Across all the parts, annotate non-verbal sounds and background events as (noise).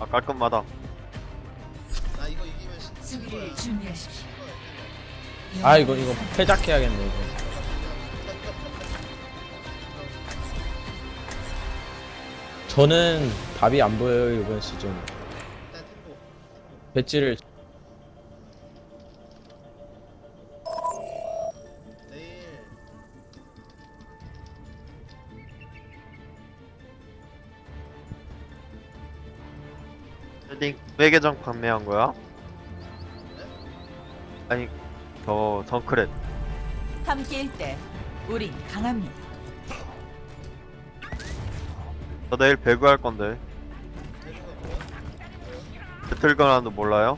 아 깔끔하다. 나 이거 이기면 신 수비를 준비하십시오. 아 이거 이거 패작해야겠네 이거. 저는 답이 안 보여요 이번 시즌. 일단 템포. 배지를 4개전 판매한 거야? 아니 저 선크랩 함께일 때 우린 강합니다. 저 내일 배구 할 건데 배틀그라운드 몰라요?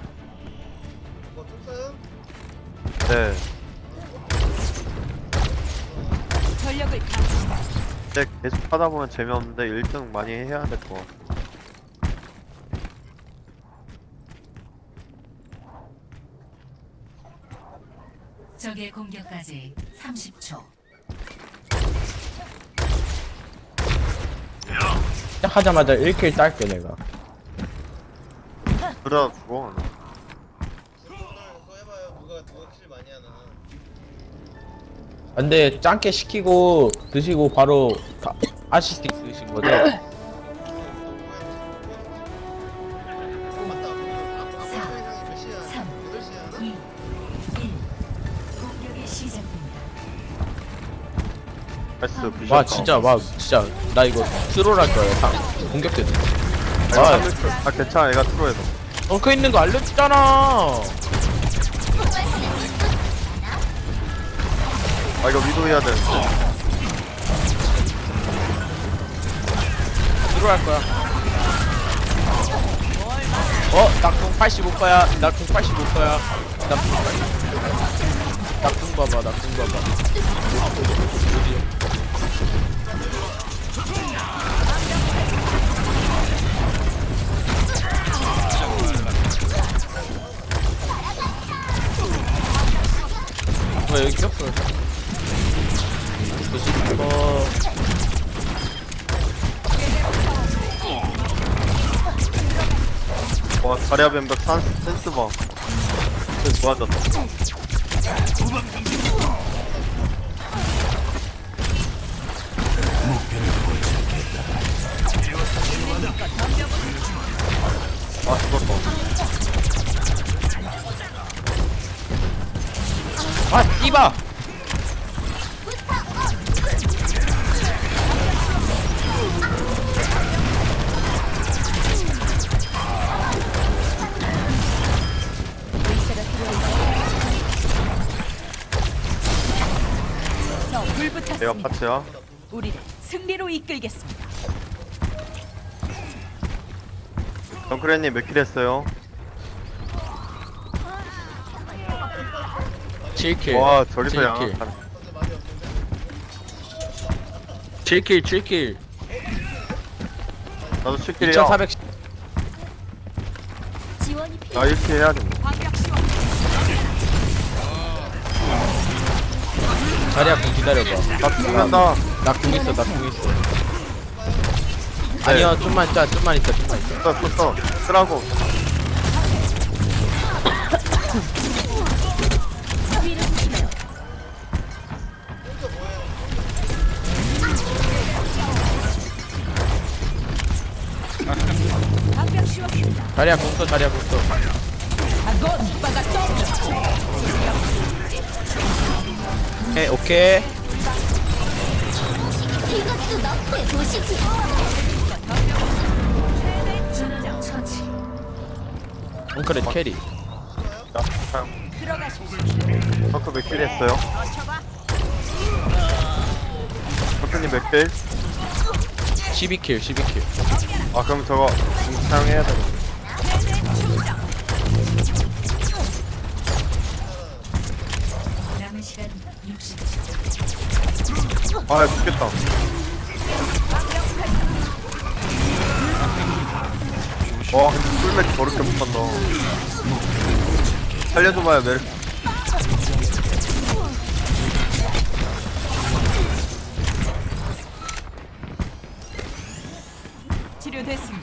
네 전력을 다합시다. 근데 계속 하다 보면 재미없는데 1등 많이 해야 될 거 같아 적의 공격까지 30초. 시작하자마자 1킬 딸게 내가. 오늘 그거 근데 짱게 시키고 드시고 바로 다 아시스트 쓰신 거죠? (laughs) 패스 비숍. 와 진짜 막 진짜. 나 이거 트롤 할 거야. 다 공격됐어 아, 아. 아 괜찮아. 얘가 트로해서. 엉켜 있는 거 알려줬잖아. 아 이거 위도 해야 돼. 트롤 할 거야. 어? 낙궁 85거야. 낙궁 85거야. 낙궁 낙궁 봐봐 낙궁 봐봐 어 여기 꼈어 어와 다리아 뱀벽 산 센스 봐. 진짜 좋아졌다. 아 이봐! 내가 불붙었습니다. 파츠야. 우리를 승리로 이끌겠습니다. 정크렛님 몇킬 했어요? 7킬. 와 저기서 7킬. 양악한. 근데 말이 없는데 7킬, 7킬. 나도 7킬이야. 2400. 지원이 필요. 나 1킬 해야 돼. 자리야, 공 기다려봐. 나 죽는다. 나 궁 있어, 나 궁 있어. 아니요, 좀만 있자, 좀만 있어, 좀만 있어. 썼어 썼어. 쓰라고. 자리야, 공 써, 자리야, 공 써. 오케이, 오케이. 엉크렛 캐리. 나 참. 들어가십시오. 정크 몇킬 했어요? 거쳐봐. 정크님 몇 킬? 12킬, 12킬. 아 그럼 저거 공 사용해야 되겠네. 아 죽겠다. 와 풀맥 저렇게 못한다. 살려줘봐요 메르. 치료됐습니다.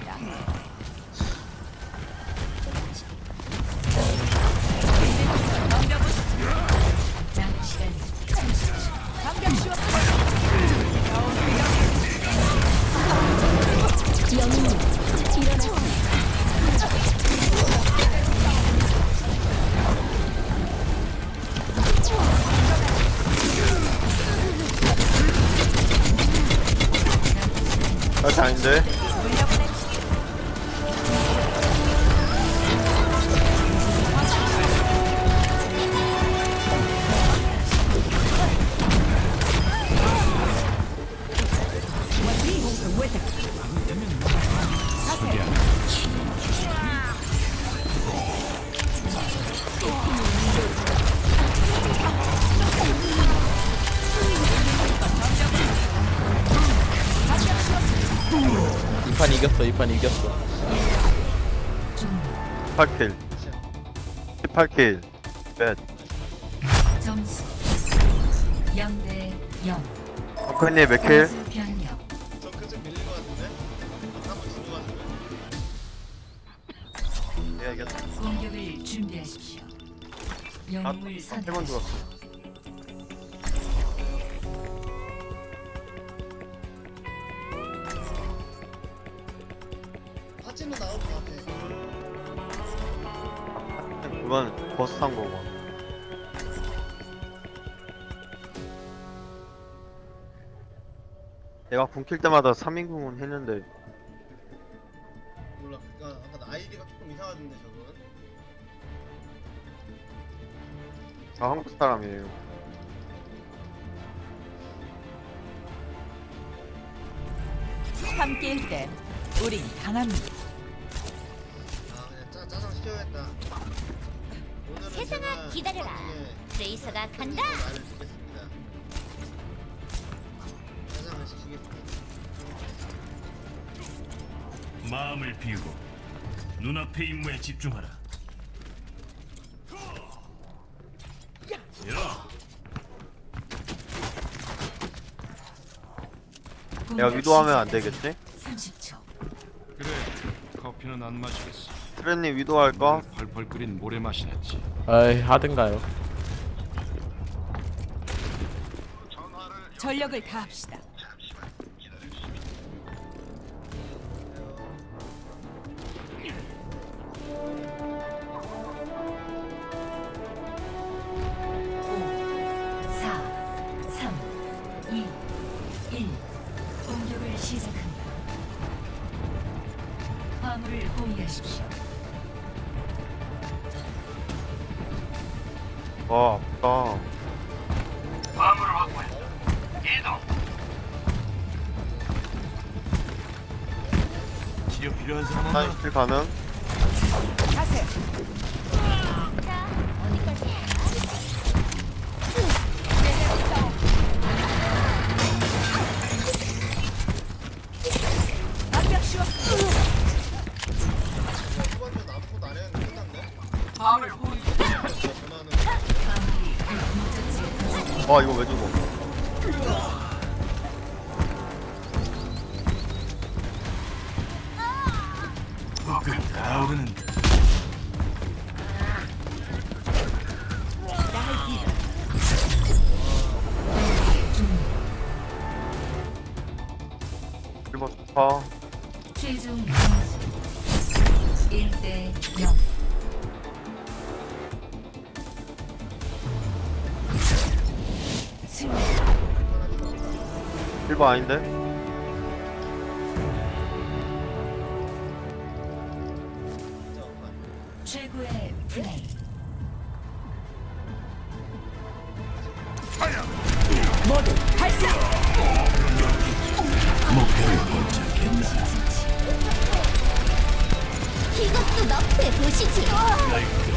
나 아닌데 이 이겼어 이 판 이겼어. 18킬. 18킬. 뱃 점수 0대 0 어크니 몇킬? 변경. 저 그쪽 밀린 거 같은데? 한번 죽은 거 같은데? 내가 이겼어 공격을 준비하십시오. 아, 영웅을 세번 선택하십시오. 죽었어 그건 버스 탄 거고 내가 궁킬 때마다 3인궁은 했는데 몰라. 그니까 아까 나 아이디가 조금 이상하던데 저분 다 한국 사람이에요. 함께일 땐 우린 강합니다. 아 그냥 짜, 짜장 시켜야겠다 세상아, 기다려라. 나중에 트레이서가 간다 시키겠습니다 마음을 비우고 눈앞의 임무에 집중하라. 야, 내가 위도하면 안 되겠지? 30초 그래 커피는 안 마시겠어 트렌님 위도할까? 펄펄 끓인 모래 맛이 났지 아이 하든가요 전력을 다합시다 오, 사, 삼, 이, 일. 공격을 시작합니다. 화물을 호위하십시오. 와 아프다 치료 필요한 사람 가능? 가세. 자 와 이거 왜 죽어? 좋다 최종 점수 1대 0. 1번 아닌데? 이것도 너프 보시지.